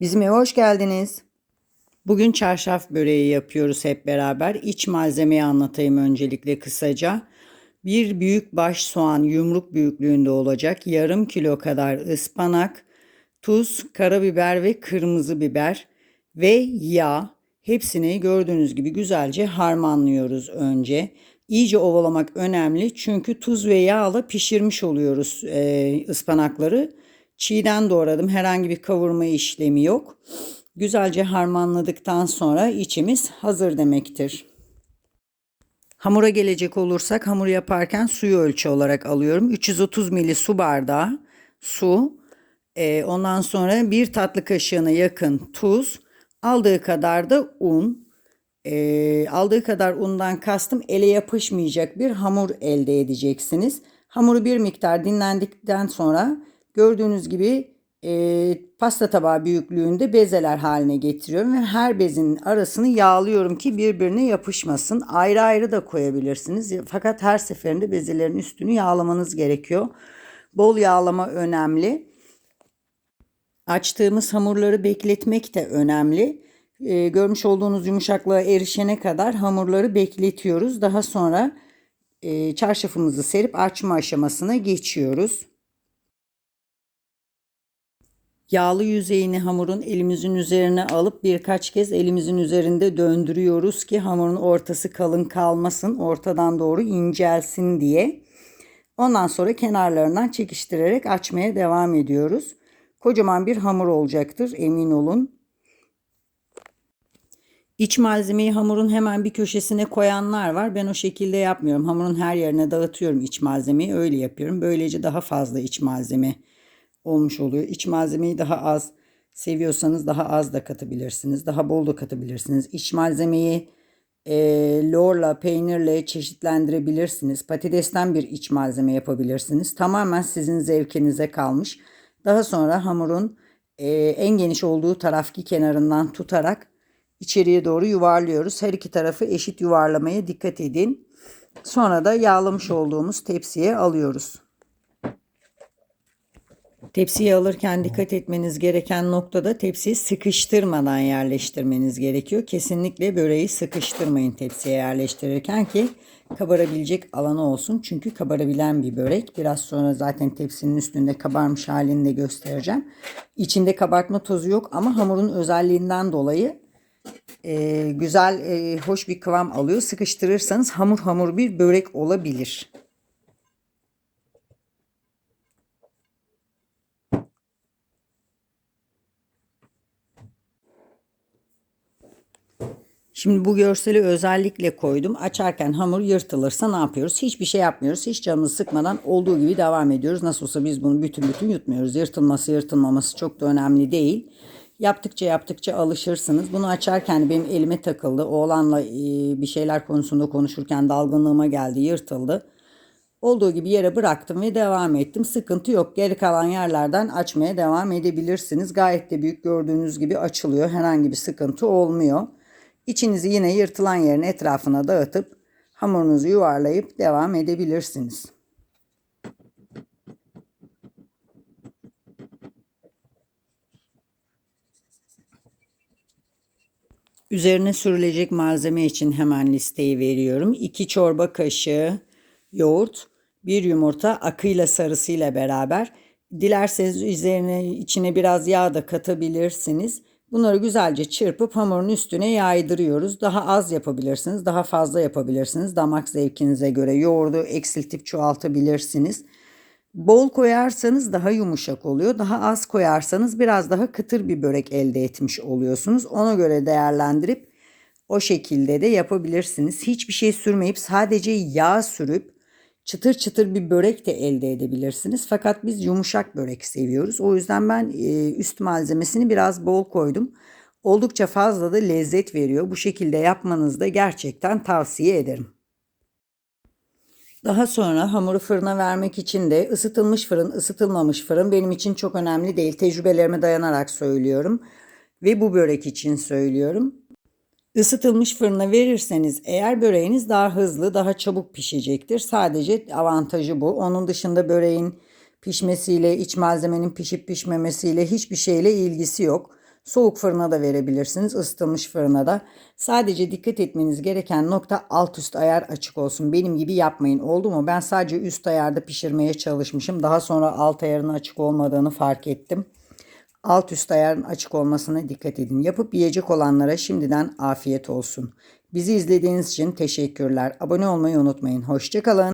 Bizim eve hoş geldiniz. Bugün çarşaf böreği yapıyoruz hep beraber. İç malzemeyi anlatayım öncelikle kısaca. Bir büyük baş soğan yumruk büyüklüğünde olacak. Yarım kilo kadar ıspanak, tuz, karabiber ve kırmızı biber ve yağ. Hepsini gördüğünüz gibi güzelce harmanlıyoruz önce. İyice ovalamak önemli çünkü tuz ve yağla pişirmiş oluyoruz e, ıspanakları. Çiğden doğradım. Herhangi bir kavurma işlemi yok. Güzelce harmanladıktan sonra içimiz hazır demektir. Hamura gelecek olursak hamur yaparken suyu ölçü olarak alıyorum. 330 ml su bardağı su. Ee, ondan sonra bir tatlı kaşığına yakın tuz. Aldığı kadar da un. Ee, aldığı kadar undan kastım ele yapışmayacak bir hamur elde edeceksiniz. Hamuru bir miktar dinlendikten sonra gördüğünüz gibi e, pasta tabağı büyüklüğünde bezeler haline getiriyorum ve her bezin arasını yağlıyorum ki birbirine yapışmasın. Ayrı ayrı da koyabilirsiniz. Fakat her seferinde bezelerin üstünü yağlamanız gerekiyor. Bol yağlama önemli. Açtığımız hamurları bekletmek de önemli. Ee, görmüş olduğunuz yumuşaklığa erişene kadar hamurları bekletiyoruz. Daha sonra e, çarşafımızı serip açma aşamasına geçiyoruz. Yağlı yüzeyini hamurun elimizin üzerine alıp birkaç kez elimizin üzerinde döndürüyoruz ki hamurun ortası kalın kalmasın, ortadan doğru incelsin diye. Ondan sonra kenarlarından çekiştirerek açmaya devam ediyoruz. Kocaman bir hamur olacaktır emin olun. İç malzemeyi hamurun hemen bir köşesine koyanlar var. Ben o şekilde yapmıyorum. Hamurun her yerine dağıtıyorum iç malzemeyi. Öyle yapıyorum. Böylece daha fazla iç malzeme olmuş oluyor. İç malzemeyi daha az seviyorsanız daha az da katabilirsiniz. Daha bol da katabilirsiniz. İç malzemeyi e, lorla, peynirle çeşitlendirebilirsiniz. Patatesten bir iç malzeme yapabilirsiniz. Tamamen sizin zevkinize kalmış. Daha sonra hamurun e, en geniş olduğu tarafki kenarından tutarak içeriye doğru yuvarlıyoruz. Her iki tarafı eşit yuvarlamaya dikkat edin. Sonra da yağlamış olduğumuz tepsiye alıyoruz. Tepsiyi alırken dikkat etmeniz gereken noktada tepsiyi sıkıştırmadan yerleştirmeniz gerekiyor. Kesinlikle böreği sıkıştırmayın tepsiye yerleştirirken ki kabarabilecek alanı olsun. Çünkü kabarabilen bir börek. Biraz sonra zaten tepsinin üstünde kabarmış halini de göstereceğim. İçinde kabartma tozu yok ama hamurun özelliğinden dolayı e, güzel, e, hoş bir kıvam alıyor. Sıkıştırırsanız hamur hamur bir börek olabilir. Şimdi bu görseli özellikle koydum. Açarken hamur yırtılırsa ne yapıyoruz? Hiçbir şey yapmıyoruz. Hiç canımızı sıkmadan olduğu gibi devam ediyoruz. Nasıl olsa biz bunu bütün bütün yutmuyoruz. Yırtılması yırtılmaması çok da önemli değil. Yaptıkça yaptıkça alışırsınız. Bunu açarken benim elime takıldı. Oğlanla bir şeyler konusunda konuşurken dalgınlığıma geldi, yırtıldı. Olduğu gibi yere bıraktım ve devam ettim. Sıkıntı yok. Geri kalan yerlerden açmaya devam edebilirsiniz. Gayet de büyük gördüğünüz gibi açılıyor. Herhangi bir sıkıntı olmuyor. İçinizi yine yırtılan yerin etrafına dağıtıp hamurunuzu yuvarlayıp devam edebilirsiniz. Üzerine sürülecek malzeme için hemen listeyi veriyorum. 2 çorba kaşığı yoğurt, bir yumurta akıyla sarısıyla beraber. Dilerseniz üzerine içine biraz yağ da katabilirsiniz. Bunları güzelce çırpıp hamurun üstüne yaydırıyoruz. Daha az yapabilirsiniz, daha fazla yapabilirsiniz. Damak zevkinize göre yoğurdu eksiltip çoğaltabilirsiniz. Bol koyarsanız daha yumuşak oluyor. Daha az koyarsanız biraz daha kıtır bir börek elde etmiş oluyorsunuz. Ona göre değerlendirip o şekilde de yapabilirsiniz. Hiçbir şey sürmeyip sadece yağ sürüp çıtır çıtır bir börek de elde edebilirsiniz. Fakat biz yumuşak börek seviyoruz. O yüzden ben e, üst malzemesini biraz bol koydum. Oldukça fazla da lezzet veriyor. Bu şekilde yapmanızı da gerçekten tavsiye ederim. Daha sonra hamuru fırına vermek için de ısıtılmış fırın, ısıtılmamış fırın benim için çok önemli değil. Tecrübelerime dayanarak söylüyorum ve bu börek için söylüyorum. Isıtılmış fırına verirseniz eğer böreğiniz daha hızlı, daha çabuk pişecektir. Sadece avantajı bu. Onun dışında böreğin pişmesiyle, iç malzemenin pişip pişmemesiyle hiçbir şeyle ilgisi yok. Soğuk fırına da verebilirsiniz, ısıtılmış fırına da. Sadece dikkat etmeniz gereken nokta alt üst ayar açık olsun. Benim gibi yapmayın oldu mu? Ben sadece üst ayarda pişirmeye çalışmışım. Daha sonra alt ayarın açık olmadığını fark ettim. Alt üst ayarın açık olmasına dikkat edin. Yapıp yiyecek olanlara şimdiden afiyet olsun. Bizi izlediğiniz için teşekkürler. Abone olmayı unutmayın. Hoşçakalın.